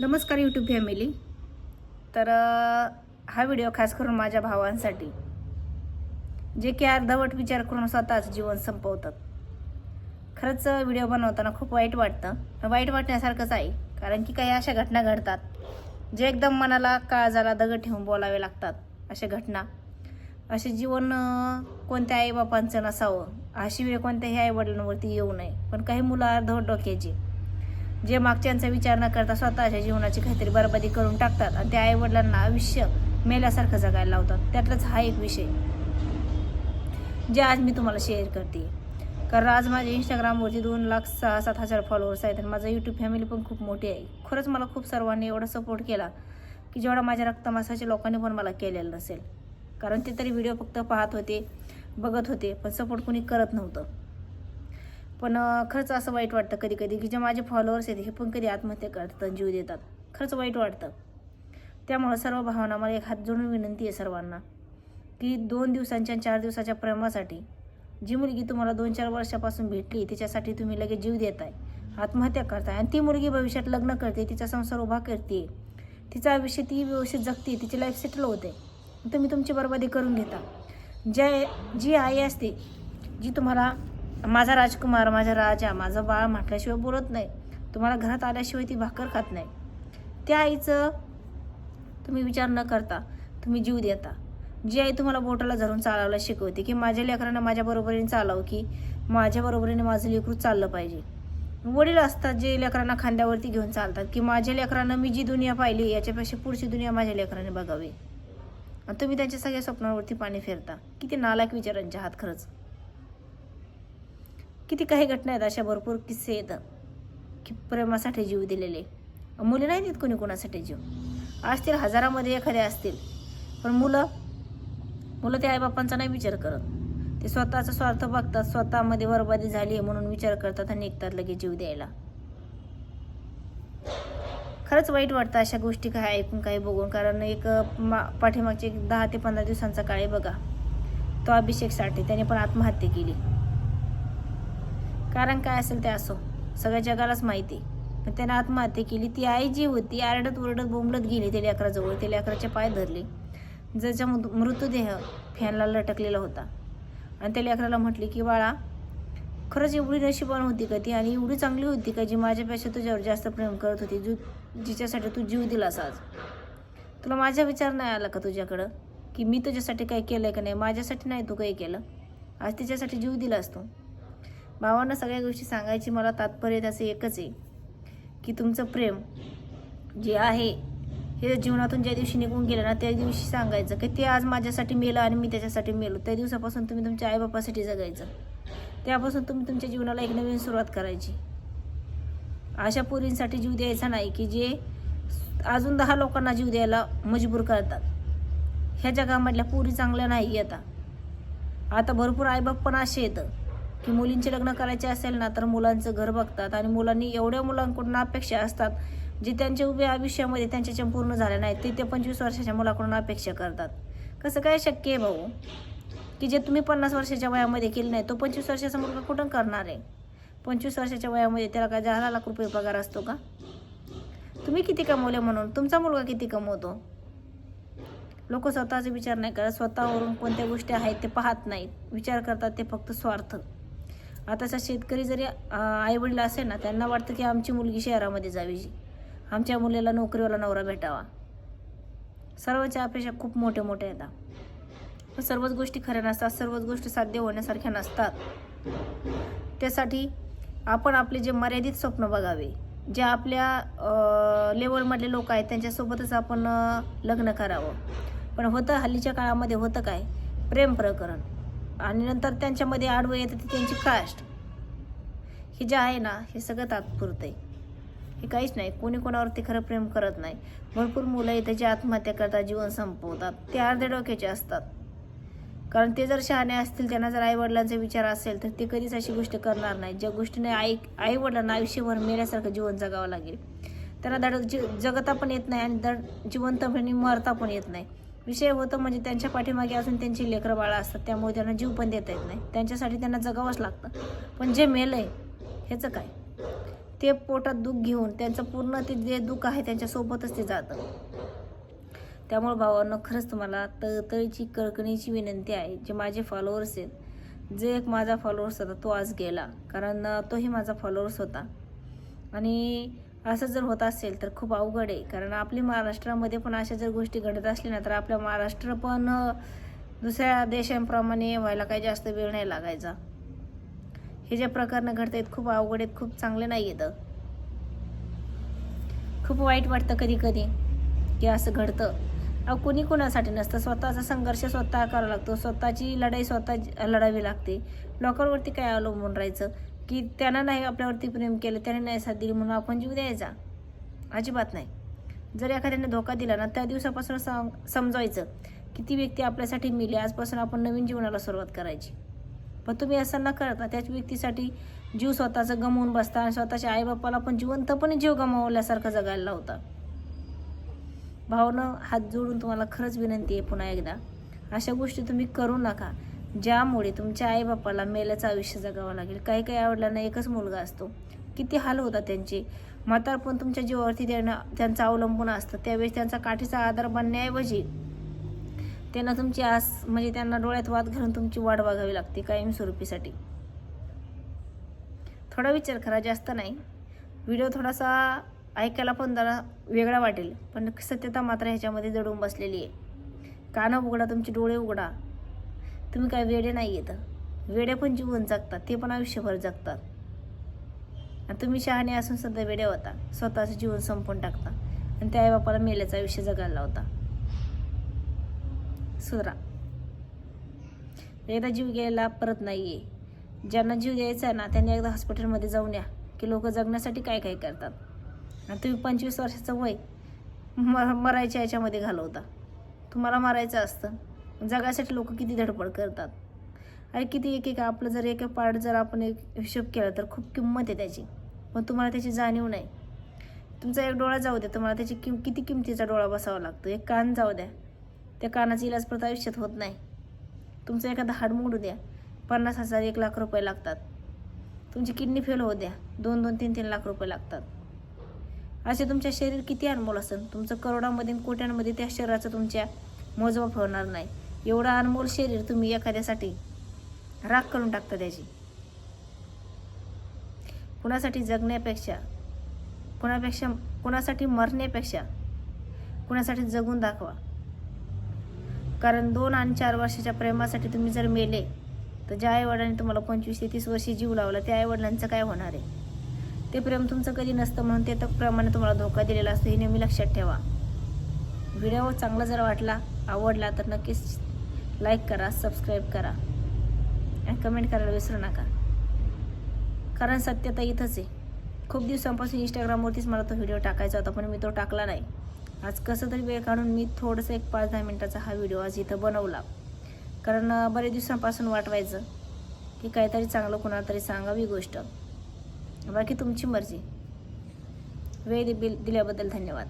नमस्कार YouTube family तर हा व्हिडिओ खास करून माझ्या भावांसाठी जे की अर्धवट विचार करून स्वतःच जीवन संपवतात. खरंच व्हिडिओ बनवताना खूप वाईट वाटतं. वाईट वाटण्यासारखंच आहे कारण की काही अशा घटना घडतात जे एकदम मनाला काळजाला दगड ठेवून बोलावे लागतात. अशा घटना. असे जीवन कोणत्या आईबापांचं नसावं अशी वेळ कोणत्याही आईवडिलांवरती येऊ नये. पण काही मुलं अर्धवट डोक्याची जे मागच्यांचा विचार न करता स्वतःच्या जीवनाची काहीतरी बरबादी करून टाकतात आणि त्या आईवडिलांना आयुष्य मेल्यासारखं जगायला लावतात. त्यातलाच हा एक विषय जे आज मी तुम्हाला शेअर करते. कारण आज माझ्या इंस्टाग्रामवरती दोन लाख सहा सात हजार फॉलोअर्स आहेत आणि माझं यूट्यूब फॅमिली पण खूप मोठी आहे. खरंच मला खूप सर्वांनी एवढा सपोर्ट केला की जेवढा माझ्या रक्तमासाच्या लोकांनी पण मला केलेलं नसेल. कारण ते तरी व्हिडिओ फक्त पाहत होते बघत होते पण सपोर्ट कोणी करत नव्हतं. पण खरंच असं वाईट वाटतं कधी कधी की जे माझे फॉलोअर्स आहेत हे पण कधी आत्महत्या करतात आणि जीव देतात. खरंच वाईट वाटतं. त्यामुळं सर्व भावना मला एक हात जोडून विनंती आहे सर्वांना की दोन दिवसांच्या आणि चार दिवसाच्या प्रेमासाठी जी मुलगी तुम्हाला दोन चार वर्षापासून भेटली तिच्यासाठी तुम्ही लगेच जीव देताय आत्महत्या करताय आणि ती मुलगी भविष्यात लग्न करते तिचा संसार उभा करते तिचं आयुष्य ती व्यवस्थित जगते तिची लाईफ सेटल होते. तुम्ही तुमची बरबादी करून घेता. ज्या जी आई असते जी तुम्हाला माझा राजकुमार माझा राजा माझं बाळ म्हटल्याशिवाय बोलत नाही. तुम्हाला घरात आल्याशिवाय ती भाकर खात नाही. त्या आईचं तुम्ही विचार न करता तुम्ही जीव देता. जी आई तुम्हाला बोटाला धरून चालायला शिकवते की माझ्या लेकरांना माझ्या बरोबरीने चालावं की माझ्या बरोबरीने माझं लेकरू चाललं पाहिजे. वडील असतात जे लेकरांना खांद्यावरती घेऊन चालतात की माझ्या लेकरांना मी जी दुनिया पाहिली याच्यापेक्षा पुढची दुनिया माझ्या लेकराने बघावी. आणि तुम्ही त्यांच्या सगळ्या स्वप्नांवरती पाणी फेरता. किती नालायक विचारांच्या हात खरंच. किती काही घटना आहेत अशा भरपूर किस्से आहेत की प्रेमासाठी जीव दिलेले. मुली नाही देत कोणी कोणासाठी जीव. असतील हजारामध्ये एखाद्या असतील. पण मुलं मुलं त्या आईबापांचा नाही विचार करत. ते स्वतःचा स्वार्थ बघतात स्वतःमध्ये बरबादी झाली आहे म्हणून विचार करतात आणि निघतात लगेच जीव द्यायला. खरंच वाईट वाटतं अशा गोष्टी काय ऐकून काही बघून. कारण एक मा पाठीमागचे एक दहा ते पंधरा दिवसांचा काळ आहे बघा. तो अभिषेक साठे त्याने पण आत्महत्या केली. कारण काय असेल ते असो. सगळ्या जगालाच माहिती. पण त्याने आत्महत्या केली. ती आई जी होती आरडत ओरडत बोंबलत गेली त्या लेकराजवळ त्या लेकराचे पाय धरले. ज्याचा मृतदेह फॅनला लटकलेला होता. आणि त्या लेकराला म्हटली की बाळा खरंच एवढी नशिबान होती का ती? आणि एवढी चांगली होती का जी माझ्यापेक्षा तुझ्यावर जास्त प्रेम करत होती जू जिच्यासाठी तू जीव दिलास आज? तुला माझा विचार नाही आला का तुझ्याकडं? की मी तुझ्यासाठी काही केलं आहे का नाही? माझ्यासाठी नाही तू काही केलं? आज तिच्यासाठी जीव दिला असतो भावांना सगळ्या गोष्टी सांगायची मला तात्पर्य त्याचं एकच आहे की तुमचं प्रेम जे आहे हे जीवनातून ज्या दिवशी निघून गेलं ना त्या दिवशी सांगायचं की ते आज माझ्यासाठी मेलं आणि मी त्याच्यासाठी मेलो. त्या दिवसापासून तुम्ही तुमच्या आईबापासाठी जगायचं. त्यापासून तुम्ही तुमच्या जीवनाला एक नवीन सुरुवात करायची. अशा पोरींसाठी जीव द्यायचा नाही की जे अजून दहा लोकांना जीव द्यायला मजबूर करतात. ह्या जगामधल्या पोरी चांगल्या नाही आता आता भरपूर आईबाप पण असे येतं की मुलींचे लग्न करायचे असेल ना तर मुलांचं घर बघतात आणि मुलांनी एवढ्या मुलांकडून अपेक्षा असतात जे त्यांच्या उभ्या आयुष्यामध्ये त्यांच्या पूर्ण झाल्या नाहीत ते ते पंचवीस वर्षाच्या मुलाकडून अपेक्षा करतात. कसं काय शक्य आहे भाऊ? की जे तुम्ही पन्नास वर्षाच्या वयामध्ये केलं नाही तो पंचवीस वर्षाचा मुलगा कुठं करणार आहे? पंचवीस वर्षाच्या वयामध्ये त्याला काय दहा लाख रुपये पगार असतो का? तुम्ही किती कमवले म्हणून? तुमचा मुलगा किती कमवतो? लोक स्वतःचा विचार नाही करत स्वतःवरून कोणत्या गोष्टी आहेत ते पाहत नाहीत. विचार करतात ते फक्त स्वार्थ. आताचा शेतकरी जरी आईवडील असेल ना त्यांना वाटतं की आमची मुलगी शहरामध्ये जावी. आमच्या मुलीला नोकरीवाला नवरा भेटावा. सर्वांच्या अपेक्षा खूप मोठ्या मोठ्या येतात पण सर्वच गोष्टी खऱ्या नसतात सर्वच गोष्टी साध्य होण्यासारख्या नसतात. त्यासाठी आपण आपले जे मर्यादित स्वप्न बघावे जे आपल्या लेवलमधले लोक आहेत त्यांच्यासोबतच आपण लग्न करावं. पण होतं हल्लीच्या काळामध्ये होतं काय? प्रेम प्रकरण. आणि नंतर त्यांच्यामध्ये आडवं येतं ती त्यांची कास्ट हे जे आहे ना हे सगळं तात्पुरतं आहे. हे काहीच नाही. कोणी कोणावरती खरं प्रेम करत नाही. भरपूर मुलं आहेत जे आत्महत्या करतात जीवन संपवतात. ते अर्ध्या डोक्याचे असतात. कारण ते जर शहाणे असतील त्यांना जर आईवडिलांचा विचार असेल तर ते कधीच अशी गोष्ट करणार नाही. ज्या गोष्टीने आई आईवडिलांना आयुष्यभर मेल्यासारखं जीवन जगावं लागेल. त्यांना धड जी जगता पण येत नाही आणि धड जिवंतपणे मरता पण येत नाही. विषय होतं म्हणजे त्यांच्या पाठीमागे अजून त्यांची लेकरं बाळं असतात त्यामुळे त्यांना जीव पण देता येत नाही. त्यांच्यासाठी त्यांना जगावंच लागतं. पण जे मेलं आहे ह्याचं काय? ते पोटात दुःख घेऊन त्यांचं पूर्ण ते जे दुःख आहे त्यांच्यासोबतच ते जातं. त्यामुळे भावांनो खरंच तुम्हाला तळतळीची कळकणीची विनंती आहे जे माझे फॉलोअर्स आहेत जे एक माझा फॉलोअर्स होता तो आज गेला. कारण तोही माझा फॉलोअर्स होता. आणि असं जर होत असेल तर खूप अवघड आहे. कारण आपली महाराष्ट्रामध्ये पण अशा जर गोष्टी घडत असल्या ना तर आपलं महाराष्ट्र पण दुसऱ्या देशांप्रमाणे व्हायला काही जास्त वेळ नाही लागायचा. हे जे प्रकरणं घडत आहेत खूप अवघड आहेत खूप चांगले नाही येतं खूप वाईट वाटतं कधी कधी की असं घडतं. अहो कोणी कोणासाठी नसतं. स्वतःचा संघर्ष स्वतः करावा लागतो. स्वतःची लढाई स्वतः लढावी लागते. लोकांवरती काय अवलंबून राहायचं? की त्यानं नाही आपल्यावरती प्रेम केलं त्याने नाही साथ दिली म्हणून आपण जीव द्यायचा. अजिबात नाही. जर एखाद्याने धोका दिला ना त्या दिवसापासून सम समजायचं की ती व्यक्ती आपल्यासाठी मिली आजपासून आपण नवीन जीवनाला सुरुवात करायची. पण तुम्ही असं न करता त्याच व्यक्तीसाठी जीव स्वतःचं गमवून बसता आणि स्वतःच्या आईबापाला पण जिवंतपणे जीव गमावल्यासारखं जगायला लावता. भावनं हात जोडून तुम्हाला खरंच विनंती आहे पुन्हा एकदा. अशा गोष्टी तुम्ही करू नका. ज्यामुळे तुमच्या आईबापाला मेल्याचं आयुष्य जगावं लागेल. काही काही आवडलांना एकच मुलगा असतो. किती हाल होता त्यांचे? म्हातारपण तुमच्या जीवावरती त्यांना त्यांचं अवलंबून असतं. त्यावेळेस त्यांचा काठीचा आधार बनण्याऐवजी त्यांना तुमची आस म्हणजे त्यांना डोळ्यात वाद घालून तुमची वाट बघावी लागते कायमस्वरूपीसाठी. थोडा विचार करा जास्त नाही. व्हिडिओ थोडासा ऐकायला पण जरा वेगळा वाटेल पण सत्यता मात्र ह्याच्यामध्ये जडून बसलेली आहे. कानं उघडा तुमचे डोळे उघडा. तुम्ही काय वेडे नाही येत वेडे पण जीवन जगतात ते पण आयुष्यभर जगतात. आणि तुम्ही शहाणे असून सध्या वेडे होता. स्वतःचं जीवन संपवून टाकता. आणि त्या आईबापाला मेल्याचं आयुष्य जगायला लावता. सुधरा एकदा जीव घ्यायला परत नाही आहे ज्यांना जीव द्यायचा आहे ना त्यांनी एकदा हॉस्पिटलमध्ये जाऊन या की लोक जगण्यासाठी काय काय करतात. आणि तुम्ही पंचवीस वर्षाचं वय म मरायच्या याच्यामध्ये घालवता. तुम्हाला मारायचं असतं. जगासाठी लोक किती धडपड करतात. अरे किती एक एक आपलं जर एक पार्ट जर आपण एक हिशोब केला तर खूप किंमत आहे त्याची. पण तुम्हाला त्याची जाणीव नाही. तुमचा एक डोळा जाऊ द्या तुम्हाला त्याची किम किती किमतीचा डोळा बसावा लागतो. एक कान जाऊ द्या. त्या कानाचा इलाज परत आयुष्यात होत नाही. तुमचं एखादं हाड मोडू द्या. पन्नास हजार एक लाख रुपये लागतात. तुमची किडनी फेल होऊ द्या. दोन दोन तीन तीन लाख रुपये लागतात. असे तुमच्या शरीर किती अनमोल असेल तुमचं करोडामध्ये कोट्यांमध्ये त्या शरीराचं तुमच्या मोजमाप होणार नाही. एवढं अनमोल शरीर तुम्ही एखाद्यासाठी राख करून टाकता त्याची. कुणासाठी जगण्यापेक्षा कुणापेक्षा कुणासाठी मरण्यापेक्षा कुणासाठी जगून दाखवा. कारण दोन आणि चार वर्षाच्या प्रेमासाठी तुम्ही जर मेले तर ज्या आईवडिलांनी तुम्हाला पंचवीस ते तीस वर्षी जीव लावला त्या आईवडिलांचं काय होणार आहे? ते प्रेम तुमचं कधी नसतं म्हणून ते तर तुम्हाला धोका दिलेला असतो हे नेहमी लक्षात ठेवा. व्हिडिओ चांगला जर वाटला आवडला तर नक्कीच लाईक करा सबस्क्राईब करा. आणि कमेंट करायला विसरू नका. कारण सत्यता इथंच आहे. खूप दिवसांपासून इंस्टाग्रामवरतीच मला तो व्हिडिओ टाकायचा होता पण मी तो टाकला नाही. आज कसं तरी वेळ काढून मी थोडंसं एक पाच दहा मिनटाचा हा व्हिडिओ आज इथं बनवला. कारण अं, बरेच दिवसांपासून वाटवायचं की काहीतरी चांगलं कोणाला तरी सांगावी गोष्ट. बाकी तुमची मर्जी. वेळ दि- दिल्याबद्दल धन्यवाद.